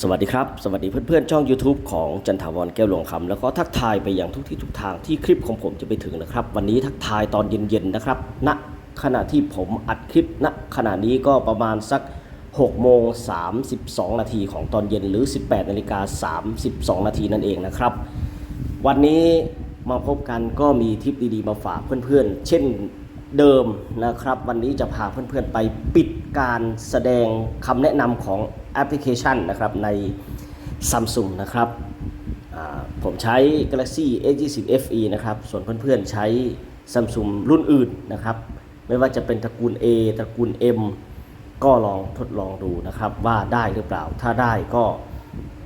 สวัสดีครับ สวัสดีเพื่อนๆ ช่อง YouTube ของจันทาวรแก้วหลวงคำแล้วก็ทักทายไปยังทุกที่ทุกทางที่คลิปของผมจะไปถึงนะครับ วันนี้ทักทายตอนเย็นๆนะครับณขณะที่ผมอัดคลิปณขณะนี้ก็ประมาณสัก6โมง32 นาทีของตอนเย็นหรือ 18นาฬิกา32 นาทีนั่นเองนะครับ วันนี้มาพบกันก็มีทิปดีๆมาฝากเพื่อนๆ เช่น เดิมนะครับ วันนี้จะพาเพื่อนๆไปปิดการแสดงคำแนะนำของแอปพลิเคชันนะครับใน Samsung นะครับผมใช้ Galaxy S20 FE นะครับ ส่วนเพื่อนๆใช้ Samsung รุ่นอื่นนะครับ ไม่ว่าจะเป็นตระกูล A ตระกูล M ก็ลองทดลองดูนะครับ ว่าได้หรือเปล่า ถ้าได้ก็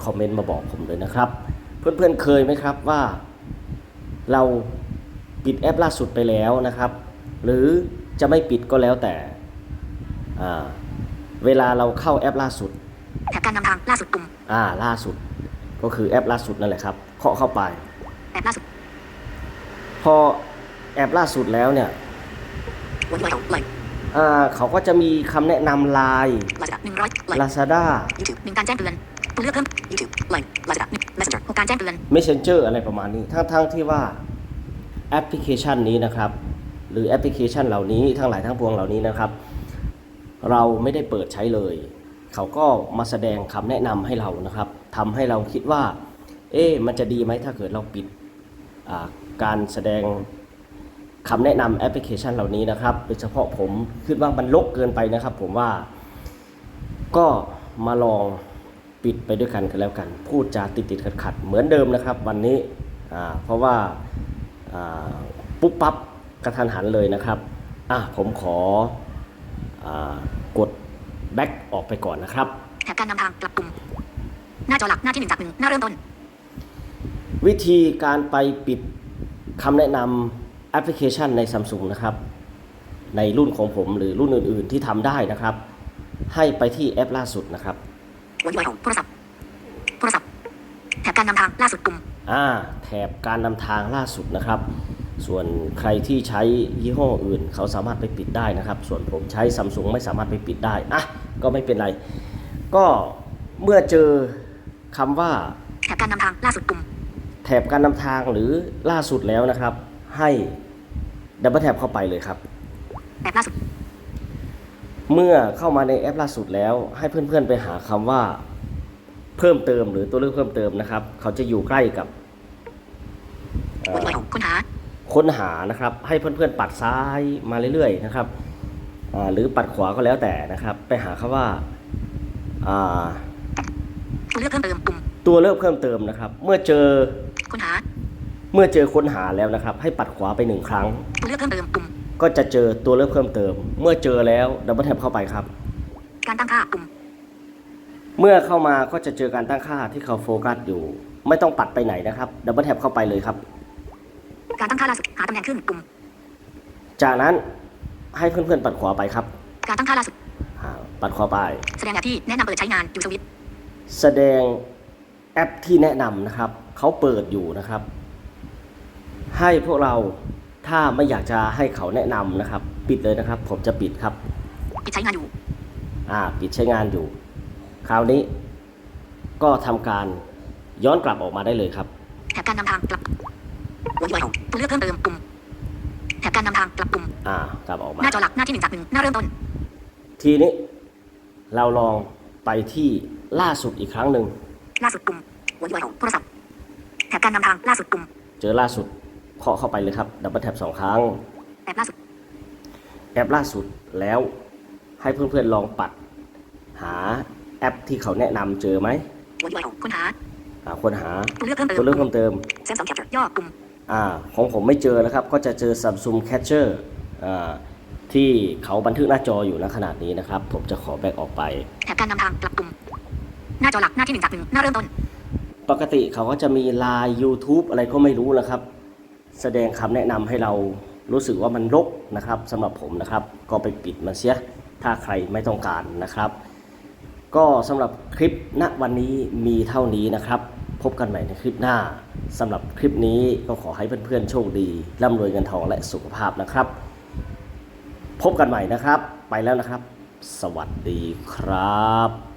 คอมเมนต์มาบอกผมเลยนะครับ เพื่อนๆเคยไหมครับว่าเราปิดแอปล่าสุดไปแล้วนะครับ หรือจะไม่ปิดก็แล้วแต่อ่าเวลาเราเข้าแอปล่าสุดแถบการนำทางล่าสุดปุ่มอ่าล่าสุด ก็คือแอปล่าสุดนั่นแหละครับเคาะเข้าไปแอปล่าสุดพอแอปล่าสุดแล้วเนี่ยวันไวไลน์อ่าเขาก็จะมีคำแนะนำไลน์ลาซาด้าหนึ่งร้อยไลน์ Lazada ยูทูบหนึ่งการแจ้งเตือนตัวเลือกเพิ่มยูทูบไลน์ลาซาด้าหนึ่ง messenger หกการแจ้งเตือน Messenger อะไรประมาณนี้ ทั้งๆที่ว่าแอปพลิเคชันนี้นะครับ หรือแอปพลิเคชันเหล่านี้ทั้งหลายทั้งปวงเหล่านี้นะครับ เราไม่ได้เปิดใช้เลย เขาก็มาแสดงคำแนะนำให้เรานะครับทำให้เราคิดว่า เอ๊ะมันจะดีไหมถ้าเกิดเราปิดการแสดงคำแนะนำแอปพลิเคชันเหล่านี้นะครับโดยเฉพาะผมคิดว่ามันลกเกินไปนะครับ ผมว่าก็มาลองปิดไปด้วยกันกันแล้วกัน พูดจาติดติดขัดขัดเหมือนเดิมนะครับ วันนี้เพราะว่าปุ๊บปั๊บ กระทันหันเลยนะครับอะผมขออากดแบ็กออกไปก่อนนะครับแถบการนำทางกลับปุ่ม หน้าจอหลักหน้าที่หนึ่งจากหนึ่งหน้าเริ่มต้น วิธีการไปปิดคำแนะนำแอปพลิเคชันใน Samsung นะครับ ในรุ่นของผมหรือรุ่นอื่น ๆ ที่ทำได้นะครับ ให้ไปที่แอปล่าสุดนะครับวันไวโทรศัพท์โทรศัพท์แถบการนำทางล่าสุดปุ่มอ่าแถบการนำทางล่าสุดนะครับ ส่วนใครที่ใช้ยี่ห้ออื่น เขาสามารถไปปิดได้นะครับ ส่วนผมใช้ซัมซุงไม่สามารถไปปิดได้อะก็ไม่เป็นไร ก็เมื่อเจอคำว่าแถบการนำทางล่าสุดปุ่มแถบการนำทางหรือล่าสุดแล้วนะครับ ให้ดับเบิลแท็บเข้าไปเลยครับแอปล่าสุด เมื่อเข้ามาในแอปล่าสุดแล้ว ให้เพื่อนๆไปหาคำว่า เพิ่มเติมหรือตัวเลือกเพิ่มเติมนะครับ เขาจะอยู่ใกล้กับเอ่วันอไวโค้นหา ค้นหานะครับ ให้เพื่อนๆปัดซ้ายมาเรื่อยๆนะครับอ่าหรือปัดขวาก็แล้วแต่นะครับ ไปหาคำว่าอ่าตัวเลือกเพิ่มเติมปุ่มตัวเลือกเพิ่มเติมนะครับ เมื่อเจอค้นหา เมื่อเจอค้นหาแล้วนะครับ ให้ปัดขวาไปหนึ่งครั้งตัวเลือกเพิ่มเติมปุ่มก็จะเจอตัวเลือกเพิ่มเติม เมื่อเจอแล้วดับเบิลแท็บเข้าไปครับ การตั้งค่าปุ่มเมื่อเข้ามาก็จะเจอการตั้งค่าที่เขาโฟกัสอยู่ ไม่ต้องปัดไปไหนนะครับดับเบิลแท็บเข้าไปเลยครับ การตั้งค่าล่าสุดหาตำแหน่งขึ้นปุ่ม จากนั้นให้เพื่อนๆปัดขวาไปครับ การตั้งค่าล่าสุดอ่าปัดขวาไป แสดงแอปที่แนะนำเปิดใช้งานยูสวิตแสดงแอปที่แนะนำนะครับ เขาเปิดอยู่นะครับ ให้พวกเราถ้าไม่อยากจะให้เขาแนะนำนะครับ ปิดเลยนะครับ ผมจะปิดครับ ปิดใช้งานอยู่ อ่า ปิดใช้งานอยู่ คราวนี้ก็ทำการย้อนกลับออกมาได้เลยครับ แถบการนำทางกลับ วันไวโตัวเลือกเพิ่มเติมปุ่มแถบการนำทางกลับปุ่มอ่ากลับออกมา หน้าจอหลักหน้าที่หนึ่งจากหนึ่งหน้าเริ่มต้น ทีนี้ เราลองไปที่ล่าสุดอีกครั้งหนึ่งล่าสุดปุ่มวันไวโทรศัพท์แถบการนำทางล่าสุดปุ่มเจอล่าสุดเคาะเข้าไปเลยครับดับเบิลแท็บสองครั้ง แอปล่าสุด แอปล่าสุดแล้วให้เพื่อนๆลองปัด หาแอปที่เขาแนะนำเจอไหมวันไวค้นหาอ่าค้นหาตัวเลือกเพิ่มเติมตัวเลือกเพิ่มเติมเซมสังแคปเจอร์ย่อปุ่ม อ่าของผมไม่เจอนะครับ ก็จะเจอ Samsung Catcher อ่าที่เขาบันทึกหน้าจออยู่ณขนาดนี้นะครับ ผมจะขอแบกออกไปแถบการนำทางกลับปุ่ม หน้าจอหลักหน้าที่หนึ่งจากหนึ่งหน้าเริ่มต้น ปกติเขาก็จะมี Line YouTube อะไรก็ไม่รู้นะครับ แสดงคำแนะนำให้เรารู้สึกว่ามันรกนะครับสำหรับผมนะครับ ก็ไปปิดมันเสียถ้าใครไม่ต้องการนะครับ ก็สำหรับคลิปณวันนี้มีเท่านี้นะครับ พบกันใหม่ในคลิปหน้าสำหรับคลิปนี้ก็ขอให้เพื่อนๆโชคดีร่ำรวยเงินทองและสุขภาพนะครับ พบกันใหม่นะครับ ไปแล้วนะครับ สวัสดีครับ